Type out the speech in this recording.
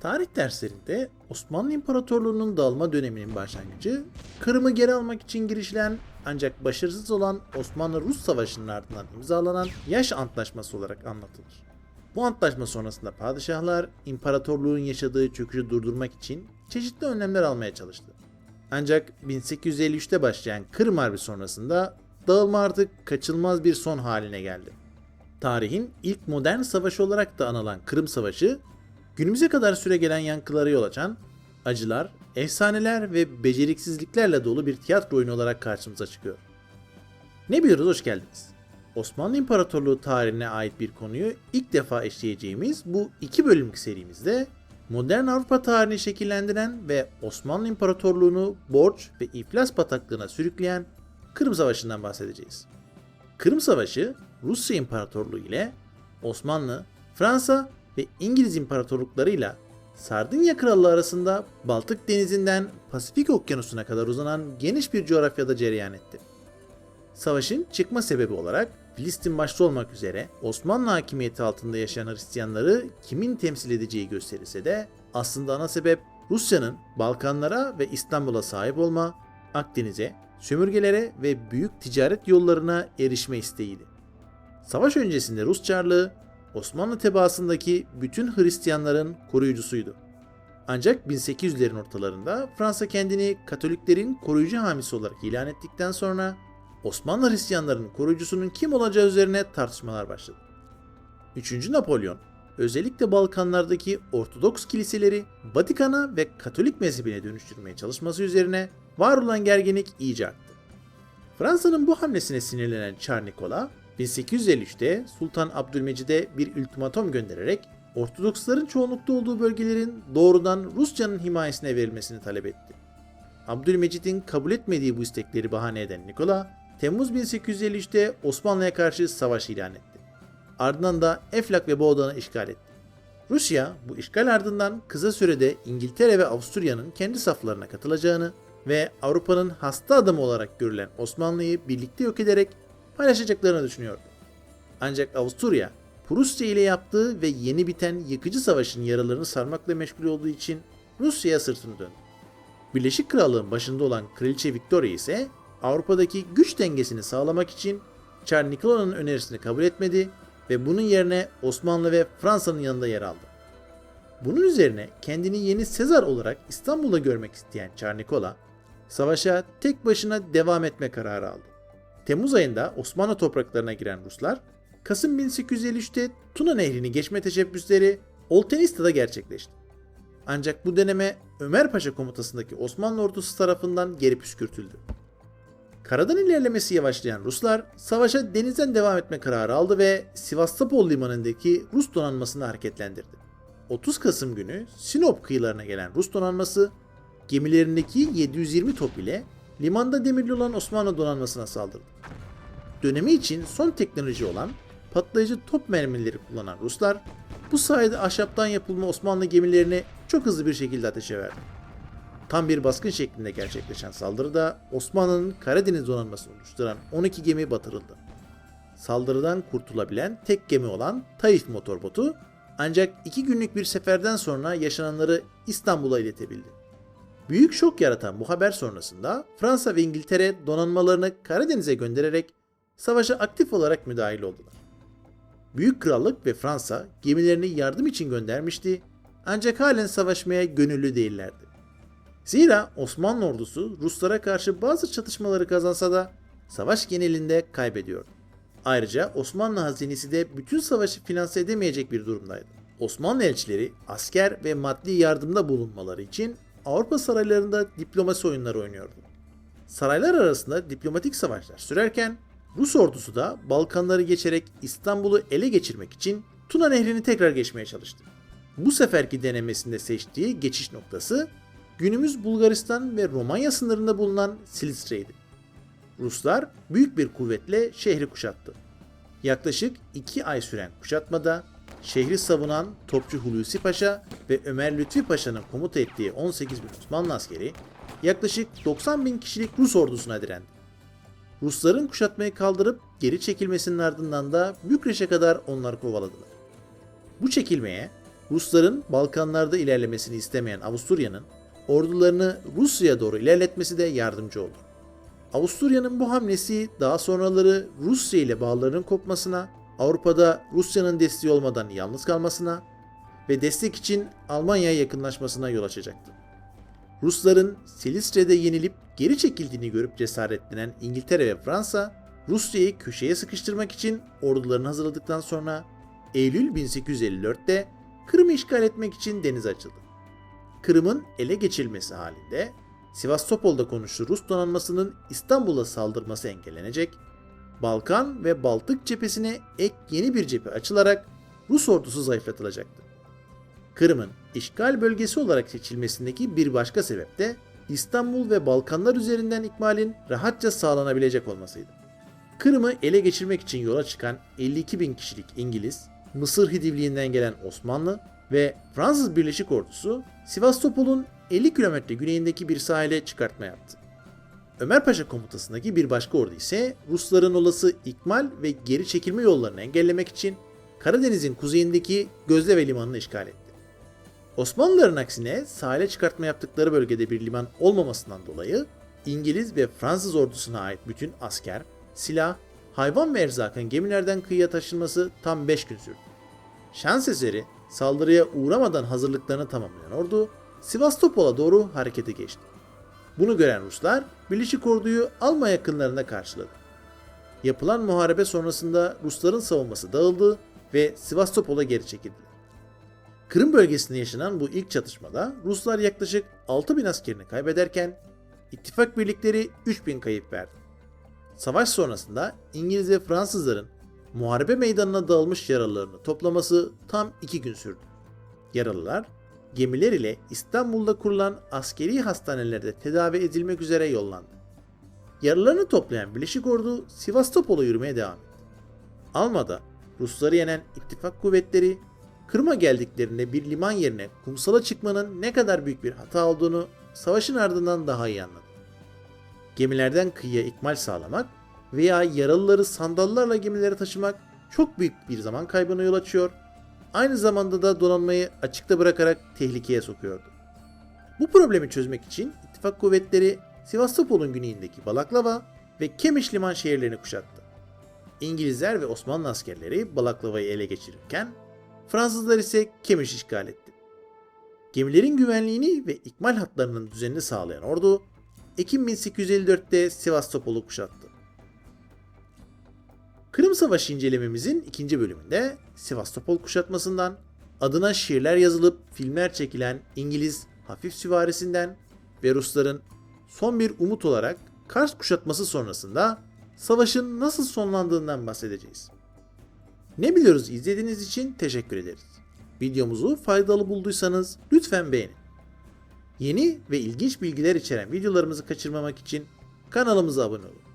Tarih derslerinde Osmanlı İmparatorluğu'nun dağılma döneminin başlangıcı, Kırım'ı geri almak için girişilen ancak başarısız olan Osmanlı-Rus Savaşı'nın ardından imzalanan Yaş Antlaşması olarak anlatılır. Bu antlaşma sonrasında padişahlar imparatorluğun yaşadığı çöküşü durdurmak için çeşitli önlemler almaya çalıştı. Ancak 1853'te başlayan Kırım Harbi sonrasında dağılma artık kaçılmaz bir son haline geldi. Tarihin ilk modern savaşı olarak da anılan Kırım Savaşı, günümüze kadar süre gelen yankılara yol açan, acılar, efsaneler ve beceriksizliklerle dolu bir tiyatro oyunu olarak karşımıza çıkıyor. Ne biliyoruz hoş geldiniz. Osmanlı İmparatorluğu tarihine ait bir konuyu ilk defa işleyeceğimiz bu iki bölümlük serimizde modern Avrupa tarihini şekillendiren ve Osmanlı İmparatorluğu'nu borç ve iflas bataklığına sürükleyen Kırım Savaşı'ndan bahsedeceğiz. Kırım Savaşı Rusya İmparatorluğu ile Osmanlı, Fransa ve İngiliz İmparatorluklarıyla Sardinya Krallığı arasında Baltık Denizi'nden Pasifik Okyanusu'na kadar uzanan geniş bir coğrafyada cereyan etti. Savaşın çıkma sebebi olarak Filistin başta olmak üzere Osmanlı hakimiyeti altında yaşayan Hristiyanları kimin temsil edeceği gösterilse de aslında ana sebep Rusya'nın Balkanlara ve İstanbul'a sahip olma, Akdeniz'e, sömürgelere ve büyük ticaret yollarına erişme isteğiydi. Savaş öncesinde Rus Çarlığı Osmanlı tebaasındaki bütün Hristiyanların koruyucusuydu. Ancak 1800'lerin ortalarında Fransa kendini Katoliklerin koruyucu hamisi olarak ilan ettikten sonra Osmanlı Hristiyanlarının koruyucusunun kim olacağı üzerine tartışmalar başladı. 3. Napolyon özellikle Balkanlardaki Ortodoks kiliseleri Vatikan'a ve Katolik mezhebine dönüştürmeye çalışması üzerine var olan gerginlik iyice arttı. Fransa'nın bu hamlesine sinirlenen Çar Nikola 1853'te Sultan Abdülmecid'e bir ultimatom göndererek Ortodoksların çoğunlukta olduğu bölgelerin doğrudan Rusya'nın himayesine verilmesini talep etti. Abdülmecid'in kabul etmediği bu istekleri bahane eden Nikola, Temmuz 1853'te Osmanlı'ya karşı savaş ilan etti. Ardından da Eflak ve Boğdan'ı işgal etti. Rusya bu işgal ardından kısa sürede İngiltere ve Avusturya'nın kendi saflarına katılacağını ve Avrupa'nın hasta adamı olarak görülen Osmanlı'yı birlikte yok ederek paylaşacaklarını düşünüyordu. Ancak Avusturya, Prusya ile yaptığı ve yeni biten yıkıcı savaşın yaralarını sarmakla meşgul olduğu için Rusya'ya sırtını döndü. Birleşik Krallığın başında olan Kraliçe Victoria ise Avrupa'daki güç dengesini sağlamak için Çar Nikola'nın önerisini kabul etmedi ve bunun yerine Osmanlı ve Fransa'nın yanında yer aldı. Bunun üzerine kendini yeni Sezar olarak İstanbul'da görmek isteyen Çar Nikola, savaşa tek başına devam etme kararı aldı. Temmuz ayında Osmanlı topraklarına giren Ruslar, Kasım 1853'te Tuna Nehri'ni geçme teşebbüsleri Oltenista'da gerçekleşti. Ancak bu deneme Ömer Paşa komutasındaki Osmanlı ordusu tarafından geri püskürtüldü. Karadan ilerlemesi yavaşlayan Ruslar savaşa denizden devam etme kararı aldı ve Sivastopol limanındaki Rus donanmasını hareketlendirdi. 30 Kasım günü Sinop kıyılarına gelen Rus donanması gemilerindeki 720 top ile limanda demirli olan Osmanlı donanmasına saldırdı. Dönemi için son teknoloji olan patlayıcı top mermileri kullanan Ruslar bu sayede ahşaptan yapılma Osmanlı gemilerini çok hızlı bir şekilde ateşe verdi. Tam bir baskın şeklinde gerçekleşen saldırıda Osmanlı'nın Karadeniz donanmasını oluşturan 12 gemi batırıldı. Saldırıdan kurtulabilen tek gemi olan Taif motorbotu ancak 2 günlük bir seferden sonra yaşananları İstanbul'a iletebildi. Büyük şok yaratan bu haber sonrasında Fransa ve İngiltere donanmalarını Karadeniz'e göndererek savaşa aktif olarak müdahil oldular. Büyük Krallık ve Fransa gemilerini yardım için göndermişti ancak halen savaşmaya gönüllü değillerdi. Zira Osmanlı ordusu Ruslara karşı bazı çatışmaları kazansa da savaş genelinde kaybediyordu. Ayrıca Osmanlı hazinesi de bütün savaşı finanse edemeyecek bir durumdaydı. Osmanlı elçileri asker ve maddi yardımda bulunmaları için Avrupa saraylarında diplomasi oyunları oynuyordu. Saraylar arasında diplomatik savaşlar sürerken Rus ordusu da Balkanları geçerek İstanbul'u ele geçirmek için Tuna Nehri'ni tekrar geçmeye çalıştı. Bu seferki denemesinde seçtiği geçiş noktası günümüz Bulgaristan ve Romanya sınırında bulunan Silistre'ydi. Ruslar büyük bir kuvvetle şehri kuşattı. Yaklaşık 2 ay süren kuşatmada şehri savunan Topçu Hulusi Paşa ve Ömer Lütfi Paşa'nın komuta ettiği 18 bin Osmanlı askeri yaklaşık 90 bin kişilik Rus ordusuna direndi. Rusların kuşatmayı kaldırıp geri çekilmesinin ardından da Bükreş'e kadar onları kovaladılar. Bu çekilmeye Rusların Balkanlarda ilerlemesini istemeyen Avusturya'nın ordularını Rusya'ya doğru ilerletmesi de yardımcı oldu. Avusturya'nın bu hamlesi daha sonraları Rusya ile bağlarının kopmasına, Avrupa'da Rusya'nın desteği olmadan yalnız kalmasına ve destek için Almanya'ya yakınlaşmasına yol açacaktı. Rusların Silistre'de yenilip geri çekildiğini görüp cesaretlenen İngiltere ve Fransa, Rusya'yı köşeye sıkıştırmak için ordularını hazırladıktan sonra Eylül 1854'te Kırım'ı işgal etmek için denize açıldı. Kırım'ın ele geçirilmesi halinde Sivastopol'da konuştuğu Rus donanmasının İstanbul'a saldırması engellenecek, Balkan ve Baltık cephesine ek yeni bir cephe açılarak Rus ordusu zayıflatılacaktı. Kırım'ın işgal bölgesi olarak seçilmesindeki bir başka sebep de İstanbul ve Balkanlar üzerinden ikmalin rahatça sağlanabilecek olmasıydı. Kırım'ı ele geçirmek için yola çıkan 52 bin kişilik İngiliz, Mısır Hidivliğinden gelen Osmanlı ve Fransız Birleşik Ordusu Sivastopol'un 50 kilometre güneyindeki bir sahile çıkartma yaptı. Ömer Paşa komutasındaki bir başka ordu ise Rusların olası ikmal ve geri çekilme yollarını engellemek için Karadeniz'in kuzeyindeki Gözleve Limanı'nı işgal etti. Osmanlıların aksine sahile çıkartma yaptıkları bölgede bir liman olmamasından dolayı İngiliz ve Fransız ordusuna ait bütün asker, silah, hayvan ve erzakın gemilerden kıyıya taşınması tam 5 gün sürdü. Şans eseri saldırıya uğramadan hazırlıklarını tamamlayan ordu Sivastopol'a doğru harekete geçti. Bunu gören Ruslar Birleşik Ordu'yu Alman yakınlarında karşıladı. Yapılan muharebe sonrasında Rusların savunması dağıldı ve Sivastopol'a geri çekildiler. Kırım bölgesinde yaşanan bu ilk çatışmada Ruslar yaklaşık 6000 askerini kaybederken ittifak birlikleri 3000 kayıp verdi. Savaş sonrasında İngiliz ve Fransızların muharebe meydanına dağılmış yaralılarını toplaması tam 2 gün sürdü. Yaralılar gemiler ile İstanbul'da kurulan askeri hastanelerde tedavi edilmek üzere yollandı. Yaralarını toplayan Birleşik Ordu Sivastopol'a yürümeye devam etti. Almada Rusları yenen ittifak kuvvetleri Kırım'a geldiklerinde bir liman yerine kumsala çıkmanın ne kadar büyük bir hata olduğunu savaşın ardından daha iyi anladı. Gemilerden kıyıya ikmal sağlamak veya yaralıları sandallarla gemilere taşımak çok büyük bir zaman kaybına yol açıyor, aynı zamanda da donanmayı açıkta bırakarak tehlikeye sokuyordu. Bu problemi çözmek için ittifak kuvvetleri Sivastopol'un güneyindeki Balaklava ve Kemiş liman şehirlerini kuşattı. İngilizler ve Osmanlı askerleri Balaklava'yı ele geçirirken Fransızlar ise Kemiş işgal etti. Gemilerin güvenliğini ve ikmal hatlarının düzenini sağlayan ordu Ekim 1854'te Sivastopol'u kuşattı. Kırım Savaşı incelememizin ikinci bölümünde Sivastopol kuşatmasından, adına şiirler yazılıp filmler çekilen İngiliz hafif süvarisinden ve Rusların son bir umut olarak Kars kuşatması sonrasında savaşın nasıl sonlandığından bahsedeceğiz. Ne biliyoruz izlediğiniz için teşekkür ederiz. Videomuzu faydalı bulduysanız lütfen beğenin. Yeni ve ilginç bilgiler içeren videolarımızı kaçırmamak için kanalımıza abone olun.